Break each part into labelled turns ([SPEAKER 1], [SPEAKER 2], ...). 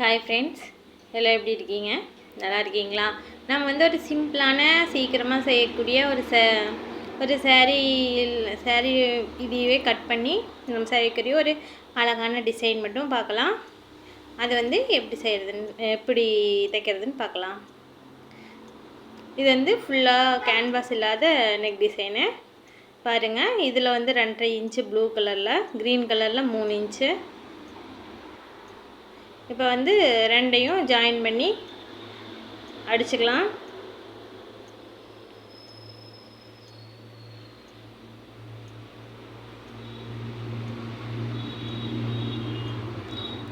[SPEAKER 1] hi friends எல்லாம் எப்படி இருக்கீங்க நல்லா இருக்கீங்களா நம்ம வந்து ஒரு சிம்பிளான சீக்கிரமாக செய்யக்கூடிய ஒரு ச ஒரு சேரீ சேரீ இதையவே கட் பண்ணி நம்ம சேரீக்குரிய ஒரு அழகான டிசைன் மட்டும் பார்க்கலாம் அது வந்து எப்படி செய்கிறதுன்னு எப்படி தைக்கிறதுன்னு பார்க்கலாம் இது வந்து ஃபுல்லாக கேன்வாஸ் இல்லாத நெக் டிசைனு பாருங்கள் இதில் வந்து ரெண்டரை இன்ச்சு ப்ளூ கலரில் க்ரீன் கலரில் மூணு இன்ச்சு இப்போ வந்து ரெண்டையும் ஜாயின் பண்ணி அடிச்சுக்கலாம்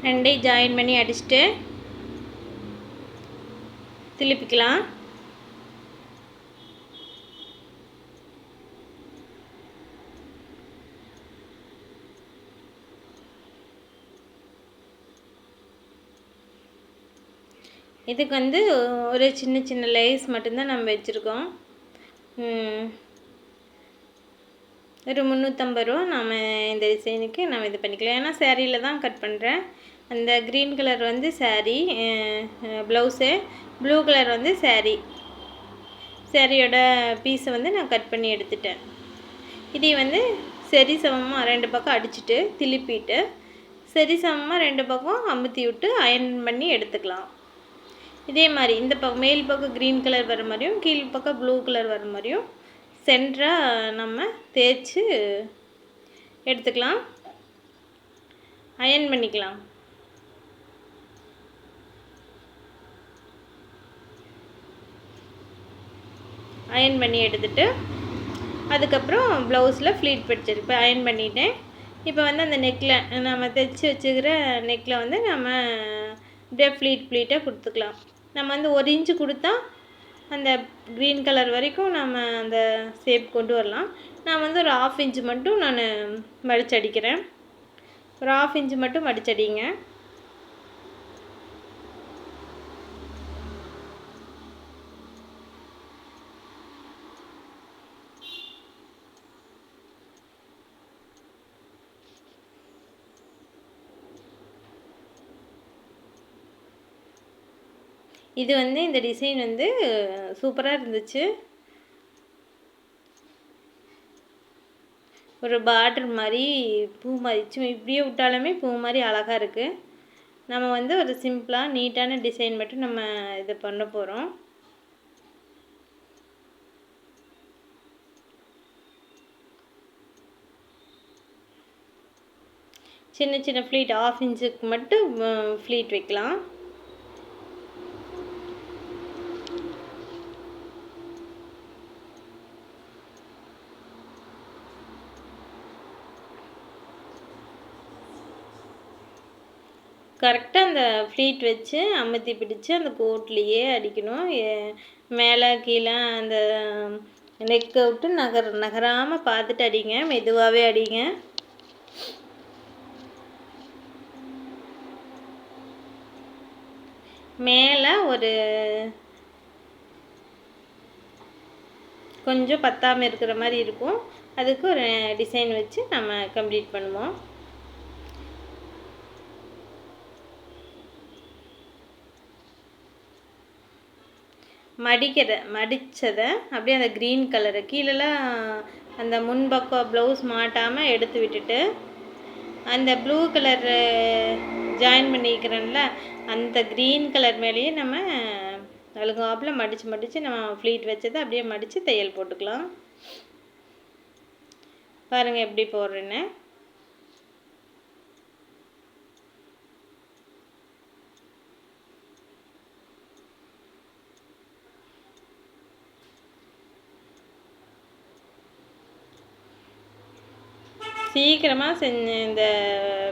[SPEAKER 1] ரெண்டையும் ஜாயின் பண்ணி அடிச்சுட்டு திருப்பிக்கலாம் இதுக்கு வந்து ஒரு சின்ன சின்ன லேஸ் மட்டும்தான் நம்ம வச்சுருக்கோம் ஒரு முந்நூற்றம்பது ரூபா நம்ம இந்த டிசைனுக்கு நம்ம இது பண்ணிக்கலாம் ஏன்னா சேரீயில் தான் கட் பண்ணுறேன் அந்த க்ரீன் கலர் வந்து சேரீ ப்ளவுஸு ப்ளூ கலர் வந்து சேரீ சேரீயோட பீஸை வந்து நான் கட் பண்ணி எடுத்துட்டேன் இதை வந்து சரி சமமாக ரெண்டு பக்கம் அடிச்சுட்டு திருப்பிட்டு சரி சமமாக ரெண்டு பக்கம் அமுத்தி விட்டு அயன் பண்ணி எடுத்துக்கலாம் இதே மாதிரி இந்த பக்கம் மேல் பக்கம் க்ரீன் கலர் வர மாதிரியும் கீழ் பக்கம் ப்ளூ கலர் வர மாதிரியும் சென்டராக நம்ம தேய்ச்சி எடுத்துக்கலாம் அயன் பண்ணிக்கலாம் அயன் பண்ணி எடுத்துட்டு அதுக்கப்புறம் ப்ளவுஸில் ஃப்ளீட் பிடிச்சிருப்பேன் அயன் பண்ணிட்டேன் இப்போ வந்து அந்த நெக்கில் நம்ம தைச்சி வச்சுக்கிற நெக்கில் வந்து நம்ம இப்படியே ஃப்ளீட் ஃப்ளீட்டாக கொடுத்துக்கலாம் நம்ம வந்து ஒரு இன்ச்சு கொடுத்தா அந்த க்ரீன் கலர் வரைக்கும் நம்ம அந்த ஷேப் கொண்டு வரலாம் நான் வந்து ஒரு ஆஃப் இன்ச்சு மட்டும் நான் மடிச்சடிக்கிறேன் ஒரு ஆஃப் இன்ச்சு மட்டும் மடிச்சடிங்க இது வந்து இந்த டிசைன் வந்து சூப்பராக இருந்துச்சு ஒரு பார்டர் மாதிரி பூ மாதிரி சும்மா இப்படியே விட்டாலுமே பூ மாதிரி அழகாக இருக்குது நம்ம வந்து ஒரு சிம்பிளாக நீட்டான டிசைன் மட்டும் நம்ம இது பண்ண போகிறோம் சின்ன சின்ன ஃப்ளீட் ஆஃப் இன்ச்சுக்கு மட்டும் ஃப்ளீட் வைக்கலாம் கரெக்டாக அந்த ஃப்ளீட் வச்சு அமுத்தி பிடிச்சு அந்த கோட்லேயே அடிக்கணும் மேலே கீழே அந்த நெக்கை விட்டு நகர் நகராமல் பார்த்துட்டு அடிங்க மெதுவாகவே அடிங்க மேலே ஒரு கொஞ்சம் பத்தாமல் இருக்கிற மாதிரி இருக்கும் அதுக்கு ஒரு டிசைன் வச்சு நம்ம கம்ப்ளீட் பண்ணுவோம் மடிக்கிற மடித்ததை அப்படியே அந்த க்ரீன் கலரு கீழெலாம் அந்த முன்பக்கம் ப்ளவுஸ் மாட்டாமல் எடுத்து விட்டுட்டு அந்த ப்ளூ கலர் ஜாயின் பண்ணிக்கிறோம்ல அந்த க்ரீன் கலர் மேலேயே நம்ம அழுகாப்பில் மடித்து மடித்து நம்ம ஃப்ளீட் வச்சதை அப்படியே மடித்து தையல் போட்டுக்கலாம் பாருங்கள் எப்படி போடுறேன்னு சீக்கிரமாக செஞ்ச இந்த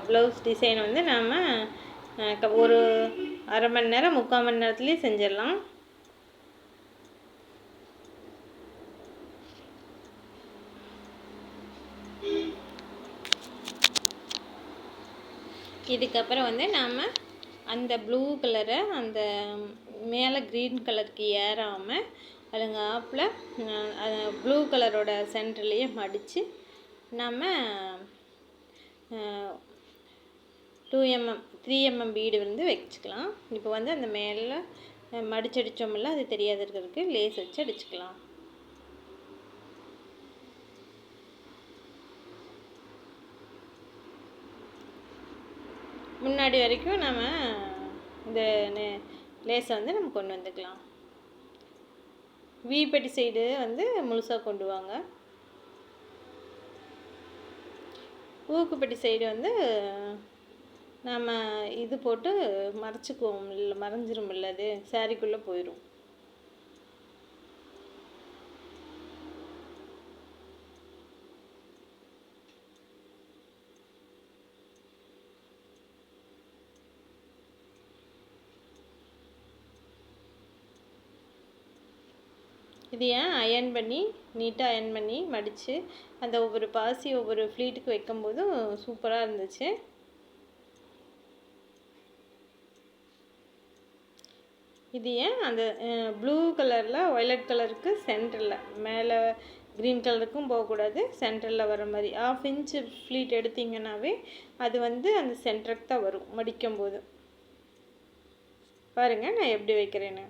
[SPEAKER 1] ப்ளவுஸ் டிசைன் வந்து நாம் ஒரு அரை மணி நேரம் முக்கால் மணி நேரத்துலேயே செஞ்சிடலாம் இதுக்கப்புறம் வந்து நாம் அந்த ப்ளூ கலரை அந்த மேலே க்ரீன் கலருக்கு ஏறாமல் அழுங்காப்பில் ப்ளூ கலரோட சென்டர்லேயே மடித்து நம்ம டூ எம்எம் த்ரீ எம்எம் பீடு வந்து வச்சுக்கலாம் இப்போ வந்து அந்த மேலே மடிச்சடித்தோம்ல அது தெரியாத இருக்கிறதுக்கு லேஸ் வச்சு அடிச்சுக்கலாம் முன்னாடி வரைக்கும் நம்ம இந்த லேஸை வந்து நம்ம கொண்டு வந்துக்கலாம் வீப்பட்டி சைடு வந்து முழுசாக கொண்டு வாங்க ஊக்குப்பட்டி சைடு வந்து நம்ம இது போட்டு மறைச்சிக்குவோம் இல்லை மறைஞ்சிரும் இல்லை அது சாரீக்குள்ளே போயிடும் இது ஏன் அயன் பண்ணி நீட்டாக அயன் பண்ணி மடித்து அந்த ஒவ்வொரு பாசி ஒவ்வொரு ஃப்ளீட்டுக்கு வைக்கும்போதும் சூப்பராக இருந்துச்சு இது ஏன் அந்த ப்ளூ கலரில் ஒய்லட் கலருக்கு சென்டரில் மேலே க்ரீன் கலருக்கும் போகக்கூடாது சென்டரில் வர மாதிரி ஆஃப் இன்ச்சு ஃப்ளீட் எடுத்திங்கன்னாவே அது வந்து அந்த சென்டருக்கு தான் வரும் மடிக்கும்போது பாருங்கள் நான் எப்படி வைக்கிறேன்னு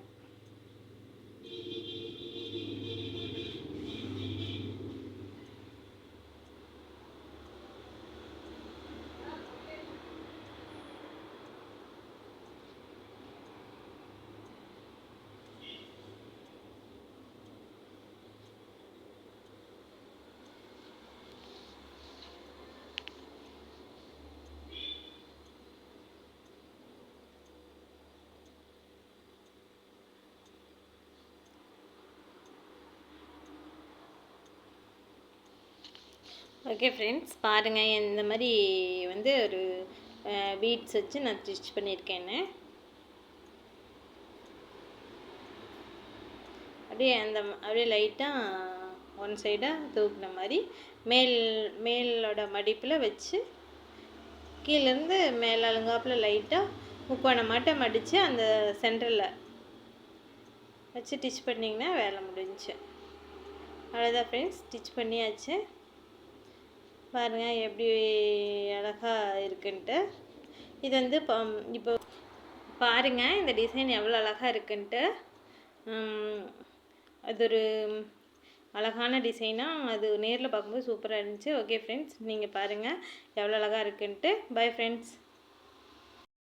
[SPEAKER 1] ஓகே ஃப்ரெண்ட்ஸ் பாருங்கள் இந்த மாதிரி வந்து ஒரு பீட்ஸ் வச்சு நான் ஸ்டிச் பண்ணியிருக்கேன் அப்படியே அந்த அப்படியே லைட்டாக ஒன் சைடாக தூக்குன மாதிரி மேல் மேலோட மடிப்பில் வச்சு கீழேருந்து மேலே அலங்காப்பில் லைட்டாக முக்கோணம் மாட்டை மடித்து அந்த சென்டரில் வச்சு ஸ்டிச் பண்ணிங்கன்னா வேலை முடிஞ்சு அவ்வளோதான் ஃப்ரெண்ட்ஸ் ஸ்டிச் பண்ணியாச்சு பாருங்கள் எப்படி அழகாக இருக்குன்ட்டு இது வந்து இப்போ பாருங்கள் இந்த டிசைன் எவ்வளோ அழகாக இருக்குன்ட்டு அது ஒரு அழகான டிசைனாக அது நேரில் பார்க்கும்போது சூப்பராக இருந்துச்சு ஓகே ஃப்ரெண்ட்ஸ் நீங்கள் பாருங்கள் எவ்வளோ அழகாக இருக்குன்ட்டு பை ஃப்ரெண்ட்ஸ்